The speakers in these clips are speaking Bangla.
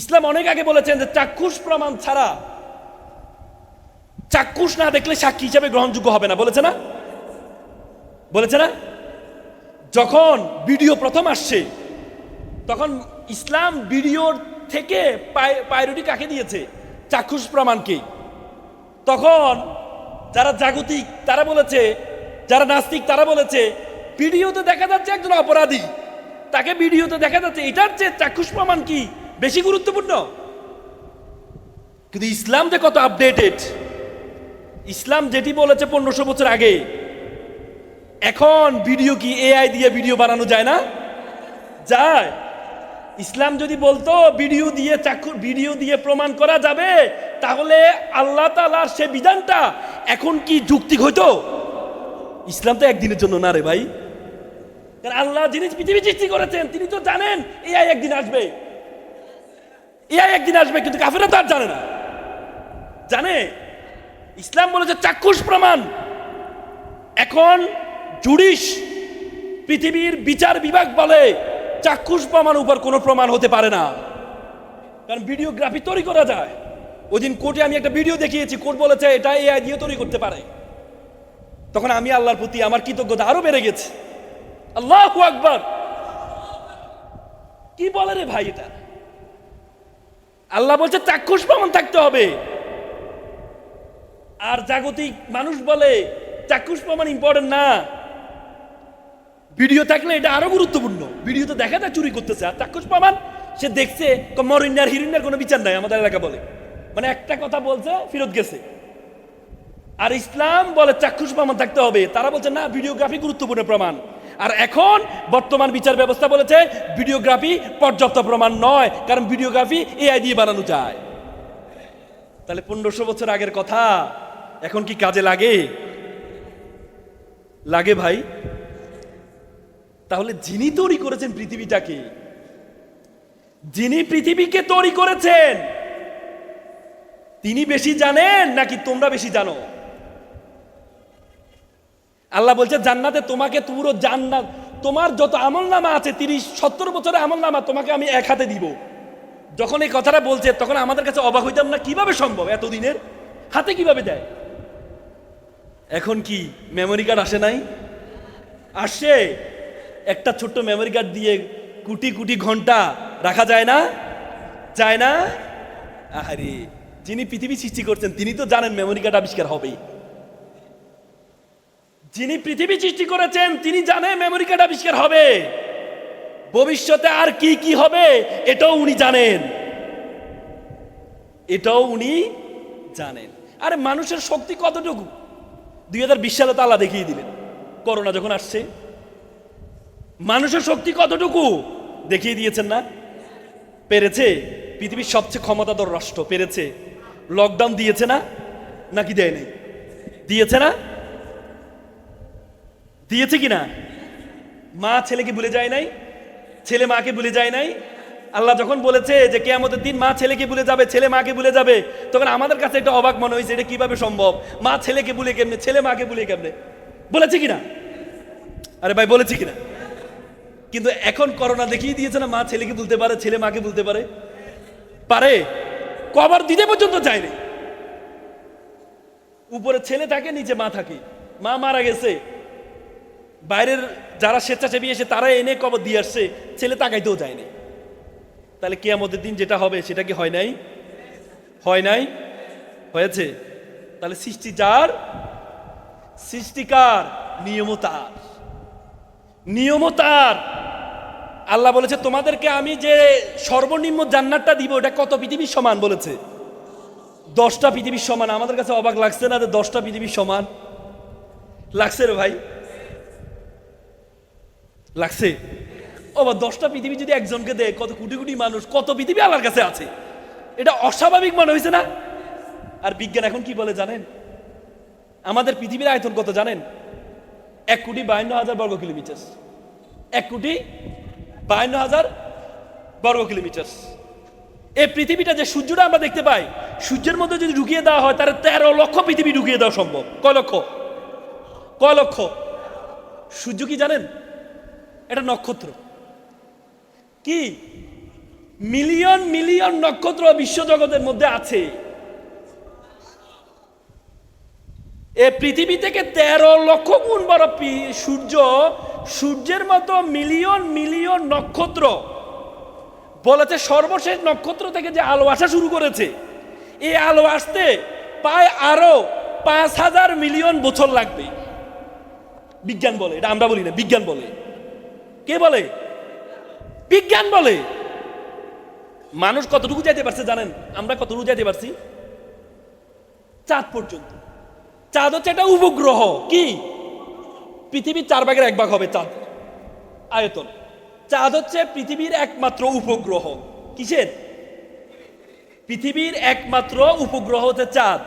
ইসলাম অনেক আগে বলেছেন যে চাক্ষুষ প্রমাণ ছাড়া চাক্ষুষ না দেখলে সাক্ষী হিসাবে গ্রহণযোগ্য হবে না। বলেছে না? বলেছে না? যখন ভিডিও প্রথম আসছে, তখন ইসলাম ভিডিওর থেকে পায়রুটি কাকে দিয়েছে? চাক্ষুষ প্রমাণকে। তখন যারা জাগতিক, তারা বলেছে, যারা নাস্তিক, তারা বলেছে, ভিডিওতে দেখা যাচ্ছে একজন অপরাধী। তাকে ভিডিওতে দেখা যাচ্ছে, এটার চেয়ে চাক্ষুষ প্রমাণ কি? বেশি গুরুত্বপূর্ণ? কিন্তু ইসলাম যে কত আপডেটেড ইসলাম যেটি বলেছে পনেরোশো বছর আগে, এখন ভিডিও কি এআই দিয়ে ভিডিও বানানো যায় না? যায়। ইসলাম যদি বলতো ভিডিও দিয়ে চাক্ষু ভিডিও দিয়ে প্রমাণ করা যাবে, তাহলে আল্লাহ তালার সে বিধানটা এখন কি যুক্তি হইতো? ইসলাম তো একদিনের জন্য না রে ভাই। কারণ আল্লাহ যিনি পৃথিবী সৃষ্টি করেছেন, তিনি তো জানেন এআই একদিন আসবে। এআই একদিন আসবে, কিন্তু কাফেরা তো আর জানে না। জানে? ইসলাম বলেছে চাক্ষুষ প্রমাণ। এখন জুডিশ, পৃথিবীর বিচার বিভাগ বলে চাক্ষুষ প্রমাণ উপর কোনো প্রমাণ হতে পারে না। কারণ ভিডিওগ্রাফি তৈরি করা যায়। ওই দিন কোর্টে আমি একটা ভিডিও দেখিয়েছি, কোর্ট বলেছে এটা এআই দিয়ে তৈরি করতে পারে। তখন আমি আল্লাহর প্রতি আমার কৃতজ্ঞতা আরও বেড়ে গেছে। আল্লাহ আকবর। কি বলে রে ভাই এটা? আল্লাহ বলছে, চাক্ষুষ প্রমাণ থাকতে হবে। আর জাগতিক মানুষ বলে, চাক্ষুষ প্রমাণ ইম্পর্টেন্ট না। ভিডিও থাকলে এটা আরও গুরুত্বপূর্ণ। ভিডিওতে দেখা যায় চুরি করতেছে, আর চাক্ষুষ প্রমাণ, সে দেখছে মরিন্যার হিরিন্যার কোনো বিচার নাই, আমাদের এলাকা বলে। মানে একটা কথা বলছে, ফিরত গেছে। আর ইসলাম বলে, চাক্ষুষ প্রমাণ থাকতে হবে। তারা বলছে, না, ভিডিওগ্রাফি গুরুত্বপূর্ণ প্রমাণ। আর এখন বর্তমান বিচার ব্যবস্থা বলেছে ভিডিওগ্রাফি পর্যাপ্ত প্রমাণ নয়, কারণ ভিডিওগ্রাফি এআই দিয়ে বানানো যায়। তাহলে পনেরোশো বছর আগের কথা, এখন কি কাজে লাগে? লাগে ভাই। তাহলে যিনি তৈরি করেছেন পৃথিবীটাকে, যিনি পৃথিবীকে তৈরি করেছেন, তিনি বেশি জানেন নাকি তোমরা বেশি জানো? আল্লাহ বলছে, জান্নাতে তোমাকে পুরো জান্নাত। তোমার যত আমল নামা আছে, তিরিশ, সত্তর বছরের আমল নামা তোমাকে আমি এক হাতে দিব। যখন এই কথাটা বলছে, তখন আমাদের কাছে অবাক হইতাম না, কীভাবে সম্ভব এতদিনের? হাতে কীভাবে দেয়? এখন কি মেমোরি কার্ড আসে নাই? আসে। একটা ছোট্ট মেমোরি কার্ড দিয়ে কোটি কোটি ঘণ্টা রাখা যায় না? যায় না? আরে যিনি পৃথিবী সৃষ্টি করছেন, তিনি তো জানেন মেমোরি কার্ড আবিষ্কার হবে যিনি পৃথিবী সৃষ্টি করেছেন, তিনি জানেন মেমোরি কার্ড আবিষ্কার হবে। ভবিষ্যতে আর কি কি হবে, এটাও উনি জানেন। এটাও উনি জানেন। আরে মানুষের শক্তি কতটুকু? দুই হাজার বিশ সালে তো আল্লাহ দেখিয়ে দিলেন, করোনা যখন আসছে। মানুষের শক্তি কতটুকু? দেখিয়ে দিয়েছেন না? পেরেছে? পৃথিবীর সবচেয়ে ক্ষমতাধর রাষ্ট্র পেরেছে। লকডাউন দিয়েছে না? নাকি দেয় নাই দিয়েছে না? দিয়েছে কি না মা ছেলেকে ভুলে যায় নাই? ছেলে মাকে ভুলে যায় নাই? আল্লাহ যখন বলেছে যে কেয়ামতের দিন মা ছেলেকে ভুলে যাবে, ছেলে মাকে ভুলে যাবে, তখন আমাদের কাছে একটা অবাক মনে হয়েছে, এটা কীভাবে সম্ভব? মা ছেলেকে ভুলে কেমনে? ছেলে মাকে ভুলে কেমনে? বলেছে কিনা? আরে ভাই, বলেছি কিনা? কিন্তু এখন করোনা দেখিয়ে দিয়েছে না, মা ছেলেকে বলতে পারে, ছেলে মাকে বলতে পারে? পারে। কবার দিতে পর্যন্ত যায়নি। উপরে ছেলে থাকে, নিচে মা থাকে। মা মারা গেছে। বাইরের যারা স্বেচ্ছাসেবী এসে তারা এনে কবর দিয়ে আসছে, ছেলে তাকাইতেও যায়নি তাহলে কে আমাদের দিন যেটা হবে, সেটা কি হয় নাই? হয় নাই? হয়েছে। তাহলে সৃষ্টি যার? সৃষ্টিকার নিয়মও তার নিয়মও তার আল্লাহ বলেছে, তোমাদেরকে আমি যে সর্বনিম্ন জান্নাতটা দিব এটা কত পৃথিবীর সমান? বলেছে। দশটা পৃথিবীর সমান। আমাদের কাছে অবাক লাগছে না যে দশটা পৃথিবীর সমান? লাগছে রে ভাই। লাগছে। ও বা দশটা পৃথিবী যদি একজনকে দেয়, কত কোটি কোটি মানুষ, কত পৃথিবী আল্লাহর কাছে আছে? এটা অস্বাভাবিক মনে হয়েছে না? আর বিজ্ঞান এখন কি বলে জানেন? আমাদের পৃথিবীর আয়তন কত জানেন? এক কোটি বায়ান্ন হাজার বর্গ কিলোমিটার। এক কোটি বায়ান্ন হাজার বর্গ কিলোমিটার। এই পৃথিবীটা যে সূর্যটা আমরা দেখতে পাই, সূর্যের মধ্যে যদি ঢুকিয়ে দেওয়া হয়, তাহলে তেরো লক্ষ পৃথিবী ঢুকিয়ে দেওয়া সম্ভব। কয় লক্ষ? কয় লক্ষ? সূর্য কি জানেন? এটা নক্ষত্র। কি? মিলিয়ন মিলিয়ন নক্ষত্র বিশ্বজগতের মধ্যে আছে। এ পৃথিবী থেকে তেরো লক্ষ গুণ বড় সূর্য, সূর্যের মতো মিলিয়ন মিলিয়ন নক্ষত্র। বলেছে সর্বশেষ নক্ষত্র থেকে যে আলো আসা শুরু করেছে এই আলো আসতে প্রায় আরও পাঁচ হাজার মিলিয়ন বছর লাগবে। বিজ্ঞান বলে, এটা আমরা বলি না, বিজ্ঞান বলে। কে বলে? বিজ্ঞান বলে। মানুষ কতটুকু যাইতে পারছে জানেন? আমরা কতটুকু যাইতে পারছি? চাঁদ পর্যন্ত। চাঁদ হচ্ছে একটা উপগ্রহ। কি? পৃথিবীর চার ভাগের এক ভাগ হবে চাঁদ। আয়তন। চাঁদ হচ্ছে পৃথিবীর একমাত্র উপগ্রহ। কিসের? পৃথিবীর একমাত্র উপগ্রহ হচ্ছে চাঁদ।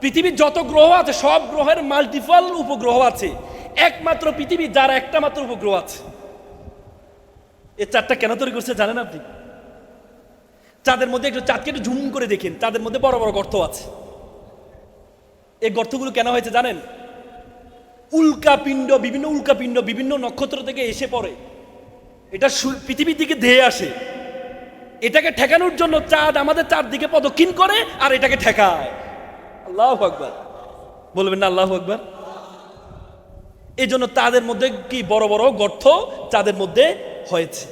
পৃথিবীর যত গ্রহ আছে, সব গ্রহের মাল্টিপল উপগ্রহ আছে। একমাত্র পৃথিবী, যার একটা মাত্র উপগ্রহ আছে। এই চাঁদটা কেন তৈরি করছে জানেন আপনি? চাঁদের মধ্যে একটু চাঁদকে একটু ঝুম করে দেখেন, চাঁদের মধ্যে বড় বড় গর্ত আছে। এই গর্তগুলো কেন হয়েছে জানেন? উল্কাপিণ্ড, বিভিন্ন উল্কাপিণ্ড, বিভিন্ন নক্ষত্র থেকে এসে পড়ে। এটা পৃথিবীর দিকে ধেয়ে আসে। এটাকে ঠেকানোর জন্য চাঁদ আমাদের চারদিকে পদক্ষিণ করে আর এটাকে ঠেকায়। আল্লাহ আকবার। বলবেন না আল্লাহ আকবার? এই জন্য তাদের মধ্যে কি বড় বড় গর্ত, চাঁদের মধ্যে হয়েছে।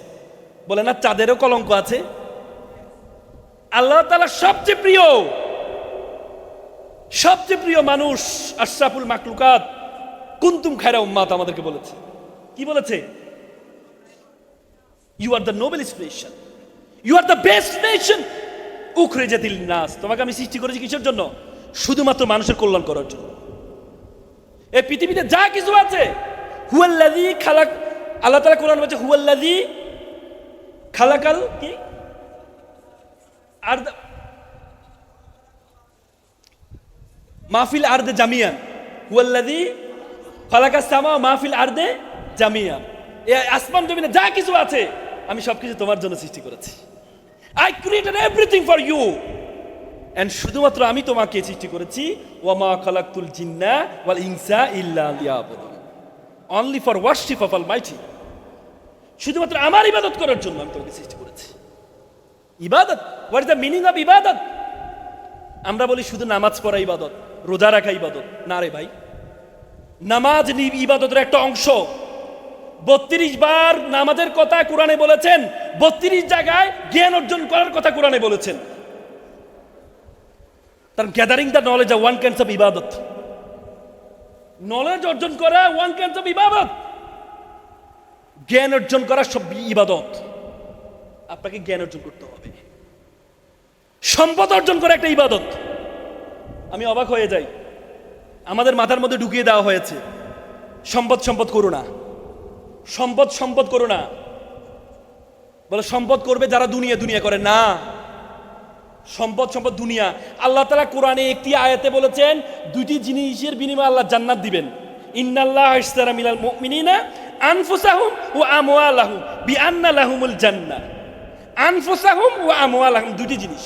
বলে না চাঁদেরও কলঙ্ক আছে। আল্লাহ তালা সবচেয়ে প্রিয় সবচেয়ে প্রিয় মানুষ আশরাফুল মাকলুকাত কুন্তুম খায়রা উম্মাত আমাদেরকে বলেছে। কি বলেছে? You are the noble inspiration you are the best nation উখরে জাতিল নাস। তোমাকে আমি সৃষ্টি করেছি কিসের জন্য? শুধুমাত্র মানুষের কল্যাণ করার জন্য। এই পৃথিবীতে যা কিছু আছে, হুয়াল্লাযী খালাক আল্লাহ তাআলা কোরআন বলছে, হুয়াল্লাযী খালাকাল কি? আর মাহফিল আর্দে জামিয়ান। হুয়াল্লাযী খালাকাস সামা মাহফিল আর্দে জামিয়ান। এই আসমান জমিনে যা কিছু আছে, আমি সবকিছু তোমার জন্য সৃষ্টি করেছি। I created everything for you and শুধুমাত্র আমি তোমাকে সৃষ্টি করেছি ওয়ামা খালাকুল জিন্না ওয়াল ইনসা ইল্লা লিয়াবুদুন। Only for worship of Almighty শুধুমাত্র আমার ইবাদত করার জন্য আমি তোমাকে সৃষ্টি করেছি। ইবাদত what is the meaning of ইবাদত? আমরা বলি শুধু নামাজ পড়া ইবাদত, রোজা রাখা ইবাদত। না রে ভাই, নামাজ ইবাদতের একটা অংশ। বত্রিশ বার নামাজের কথা কোরআনে বলেছেন, বত্রিশ জায়গায় জ্ঞান অর্জন করার কথা কোরআনে বলেছেন। তার gathering the knowledge of one kinds of ইবাদত। নলেজ অর্জন করা ওয়ান ক্যান্স অফ ইবাদত জ্ঞান অর্জন করা সব ইবাদত আপনাকে জ্ঞান অর্জন করতে হবে। সম্পদ অর্জন করা একটা ইবাদত আমি অবাক হয়ে যাই। আমাদের মাথার মধ্যে ঢুকিয়ে দেওয়া হয়েছে। সম্পদ সম্পদ করো না। সম্পদ সম্পদ করো না। বলে, সম্পদ করবে যারা দুনিয়া দুনিয়া করে। না। সম্পদ সম্পদ দুনিয়া। আল্লাহ তালা কোরআনে একটি আয়াতে বলেছেন, দুইটি জিনিসের বিনিময়ে আল্লাহ জান্নাত দিবেন। ইন্নাল্লাহ ইস্তারা মিলাল মুমিনিনা আনফুসাহুম ও আমওয়ালাহুম বিআন্না লাহুমুল জান্না আনফুসাহুম ও আমওয়ালাহুম দুটি জিনিস।